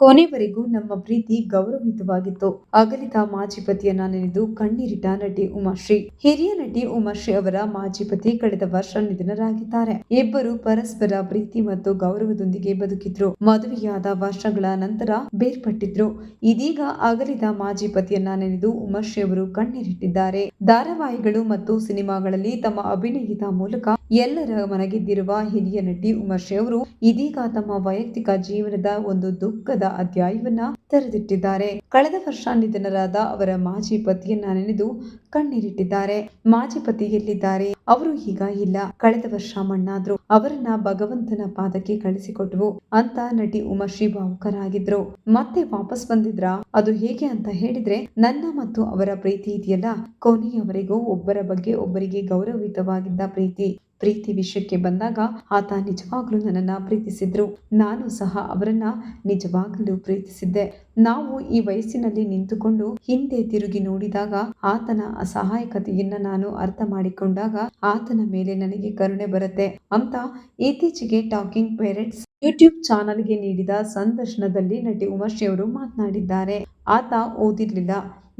ಕೊನೆವರೆಗೂ ನಮ್ಮ ಪ್ರೀತಿ ಗೌರವಯುತವಾಗಿತ್ತು. ಅಗಲಿದ ಮಾಜಿ ಪತಿಯನ್ನ ನೆನೆದು ಕಣ್ಣೀರಿಟ್ಟ ನಟಿ ಉಮಾಶ್ರೀ. ಹಿರಿಯ ನಟಿ ಉಮಾಶ್ರೀ ಅವರ ಮಾಜಿ ಪತಿ ಕಳೆದ ವರ್ಷ ನಿಧನರಾಗಿದ್ದಾರೆ. ಇಬ್ಬರು ಪರಸ್ಪರ ಪ್ರೀತಿ ಮತ್ತು ಗೌರವದೊಂದಿಗೆ ಬದುಕಿದ್ರು. ಮದುವೆಯಾದ ವರ್ಷಗಳ ನಂತರ ಬೇರ್ಪಟ್ಟಿದ್ರು. ಇದೀಗ ಅಗಲಿದ ಮಾಜಿ ಪತಿಯನ್ನ ನೆನೆದು ಉಮಾಶ್ರೀ ಅವರು ಕಣ್ಣೀರಿಟ್ಟಿದ್ದಾರೆ. ಧಾರಾವಾಹಿಗಳು ಮತ್ತು ಸಿನಿಮಾಗಳಲ್ಲಿ ತಮ್ಮ ಅಭಿನಯದ ಮೂಲಕ ಎಲ್ಲರ ಮನಗೆದ್ದಿರುವ ಹಿರಿಯ ನಟಿ ಉಮಾಶ್ರೀ ಅವರು ಇದೀಗ ತಮ್ಮ ವೈಯಕ್ತಿಕ ಜೀವನದ ಒಂದು ದುಃಖದ ಅಧ್ಯಾಯವನ್ನ ತೆರೆದಿಟ್ಟಿದ್ದಾರೆ. ಕಳೆದ ವರ್ಷ ನಿಧನರಾದ ಅವರ ಮಾಜಿ ಪತಿಯನ್ನ ನೆನೆದು ಕಣ್ಣೀರಿಟ್ಟಿದ್ದಾರೆ. ಮಾಜಿ ಪತಿ ಎಲ್ಲಿದ್ದಾರೆ? ಅವರು ಈಗ ಇಲ್ಲ. ಕಳೆದ ವರ್ಷ ಮಣ್ಣಾದ್ರು. ಅವರನ್ನ ಭಗವಂತನ ಪಾದಕ್ಕೆ ಕಳಿಸಿಕೊಟ್ಟವು ಅಂತ ನಟಿ ಉಮಾಶ್ರೀ ಭಾವುಕರಾಗಿದ್ರು. ಮತ್ತೆ ವಾಪಸ್ ಬಂದಿದ್ರ? ಅದು ಹೇಗೆ ಅಂತ ಹೇಳಿದ್ರೆ, ನನ್ನ ಮತ್ತು ಅವರ ಪ್ರೀತಿ ಇದೆಯಲ್ಲ? ಕೊನೆಯವರೆಗೂ ಒಬ್ಬರ ಬಗ್ಗೆ ಒಬ್ಬರಿಗೆ ಗೌರವಯುತವಾಗಿದ್ದ ಪ್ರೀತಿ. ಪ್ರೀತಿ ವಿಷಯಕ್ಕೆ ಬಂದಾಗ ಆತ ನಿಜವಾಗ್ಲೂ ನನ್ನನ್ನ ಪ್ರೀತಿಸಿದ್ರು. ನಾನು ಸಹ ಅವರನ್ನ ನಿಜವಾಗಲೂ ಪ್ರೀತಿಸಿದ್ದೆ. ನಾವು ಈ ವಯಸ್ಸಿನಲ್ಲಿ ನಿಂತುಕೊಂಡು ಹಿಂದೆ ತಿರುಗಿ ನೋಡಿದಾಗ ಆತನ ಅಸಹಾಯಕತೆಯನ್ನ ನಾನು ಅರ್ಥ ಮಾಡಿಕೊಂಡಾಗ ಆತನ ಮೇಲೆ ನನಗೆ ಕರುಣೆ ಬರುತ್ತೆ. ಅಂತ ಇತ್ತೀಚೆಗೆ ಟಾಕಿಂಗ್ ಪೇರೆಂಟ್ಸ್ ಯೂಟ್ಯೂಬ್ ಚಾನಲ್ಗೆ ನೀಡಿದ ಸಂದರ್ಶನದಲ್ಲಿ ನಟಿ ಉಮಾಶ್ರೀ ಅವರು ಮಾತನಾಡಿದ್ದಾರೆ. ಆತ ಓದಿರ್ಲಿಲ್ಲ.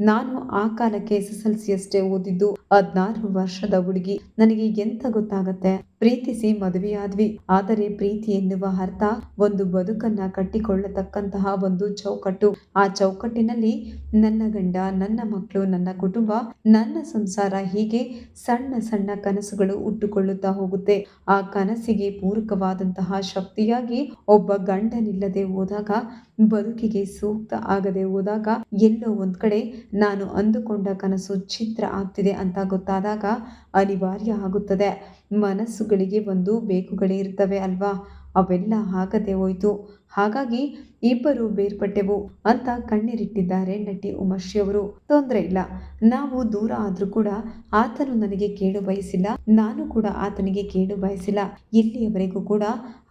ನಾನು ಆ ಕಾಲಕ್ಕೆ ಎಸ್ ಎಸ್ ಎಲ್ ಸಿ ಅಷ್ಟೇ ಓದಿದ್ದು ಹದ್ನಾರು ವರ್ಷದ ಹುಡುಗಿ. ನನಗೆ ಎಂತ ಗೊತ್ತಾಗತ್ತೆ? ಪ್ರೀತಿಸಿ ಮದುವೆಯಾದ್ವಿ. ಆದರೆ ಪ್ರೀತಿ ಎನ್ನುವ ಅರ್ಥ ಒಂದು ಬದುಕನ್ನ ಕಟ್ಟಿಕೊಳ್ಳತಕ್ಕಂತಹ ಒಂದು ಚೌಕಟ್ಟು. ಆ ಚೌಕಟ್ಟಿನಲ್ಲಿ ನನ್ನ ಗಂಡ, ನನ್ನ ಮಕ್ಕಳು ನನ್ನ ಕುಟುಂಬ, ನನ್ನ ಸಂಸಾರ ಹೀಗೆ ಸಣ್ಣ ಸಣ್ಣ ಕನಸುಗಳು ಹುಟ್ಟುಕೊಳ್ಳುತ್ತಾ ಹೋಗುತ್ತೆ. ಆ ಕನಸಿಗೆ ಪೂರಕವಾದಂತಹ ಶಕ್ತಿಯಾಗಿ ಒಬ್ಬ ಗಂಡನಿಲ್ಲದೆ ಹೋದಾಗ, ಬದುಕಿಗೆ ಸೂಕ್ತ ಆಗದೆ ಹೋದಾಗ ಎಲ್ಲೋ ಒಂದ್ ಕಡೆ ನಾನು ಅಂದುಕೊಂಡ ಕನಸು ಚಿತ್ರ ಆಗ್ತಿದೆ ಅಂತ ಗೊತ್ತಾದಾಗ ಅನಿವಾರ್ಯ ಆಗುತ್ತದೆ. ಮನಸ್ಸುಗಳಿಗೆ ಒಂದು ಬೇಕುಗಳೇ ಇರ್ತವೆ ಅಲ್ವಾ? ಅವೆಲ್ಲ ಆಗದೆ ಹೋಯ್ತು. ಹಾಗಾಗಿ ಇಬ್ಬರು ಬೇರ್ಪಟ್ಟೆವು ಅಂತ ಕಣ್ಣೀರಿಟ್ಟಿದ್ದಾರೆ ನಟಿ ಉಮಾಶ್ರೀ ಅವರು. ತೊಂದರೆ ಇಲ್ಲ, ನಾವು ದೂರ ಆದ್ರೂ ಕೂಡ ಆತನು ನನಗೆ ಕೇಳು ಬಯಸಿಲ್ಲ, ನಾನು ಕೂಡ ಆತನಿಗೆ ಕೇಳು ಬಯಸಿಲ್ಲ. ಇಲ್ಲಿಯವರೆಗೂ ಕೂಡ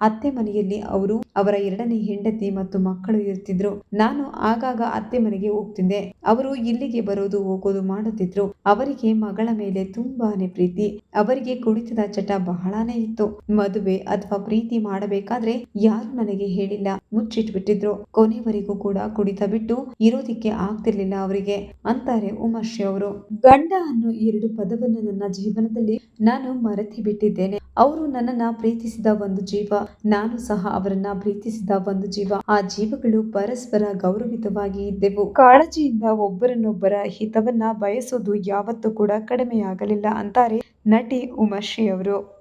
ಅತ್ತೆ ಮನೆಯಲ್ಲಿ ಅವರು ಅವರ ಎರಡನೇ ಹೆಂಡತಿ ಮತ್ತು ಮಕ್ಕಳು ಇರ್ತಿದ್ರು. ನಾನು ಆಗಾಗ ಅತ್ತೆ ಮನೆಗೆ ಹೋಗ್ತಿದ್ದೆ. ಅವರು ಇಲ್ಲಿಗೆ ಬರೋದು, ಹೋಗೋದು ಮಾಡುತ್ತಿದ್ರು ಅವರಿಗೆ ಮಗಳ ಮೇಲೆ ತುಂಬಾನೇ ಪ್ರೀತಿ. ಅವರಿಗೆ ಕುಡಿತದ ಚಟ ಬಹಳಾನೇ ಇತ್ತು. ಮದುವೆ ಅಥವಾ ಪ್ರೀತಿ ಮಾಡಬೇಕಾದ್ರೆ ಯಾರು ನನಗೆ ಹೇಳಿಲ್ಲ. ಮುಚ್ಚಿಟ್ಬಿಟ್ಟಿದ್ರು. ಕೊನೆವರೆಗೂ ಕೂಡ ಕುಡಿತ ಬಿಟ್ಟು ಇರೋದಿಕ್ಕೆ ಆಗ್ತಿರ್ಲಿಲ್ಲ ಅವರಿಗೆ ಅಂತಾರೆ ಉಮಾಶ್ರೀ ಅವರು. ಗಂಡ ಅನ್ನೋ ಎರಡು ಪದವನ್ನ ನನ್ನ ಜೀವನದಲ್ಲಿ ನಾನು ಮರೆತಿ ಬಿಟ್ಟಿದ್ದೇನೆ ಅವರು ನನ್ನನ್ನ ಪ್ರೀತಿಸಿದ ಒಂದು ಜೀವ, ನಾನು ಸಹ ಅವರನ್ನ ಪ್ರೀತಿಸಿದ ಒಂದು ಜೀವ. ಆ ಜೀವಗಳು ಪರಸ್ಪರ ಗೌರವಿತವಾಗಿ ಇದ್ದೆವು. ಕಾಳಜಿಯಿಂದ ಒಬ್ಬರನ್ನೊಬ್ಬರ ಹಿತವನ್ನ ಬಯಸೋದು ಯಾವತ್ತೂ ಕೂಡ ಕಡಿಮೆಯಾಗಲಿಲ್ಲ ಅಂತಾರೆ ನಟಿ ಉಮಾಶ್ರೀ ಅವರು.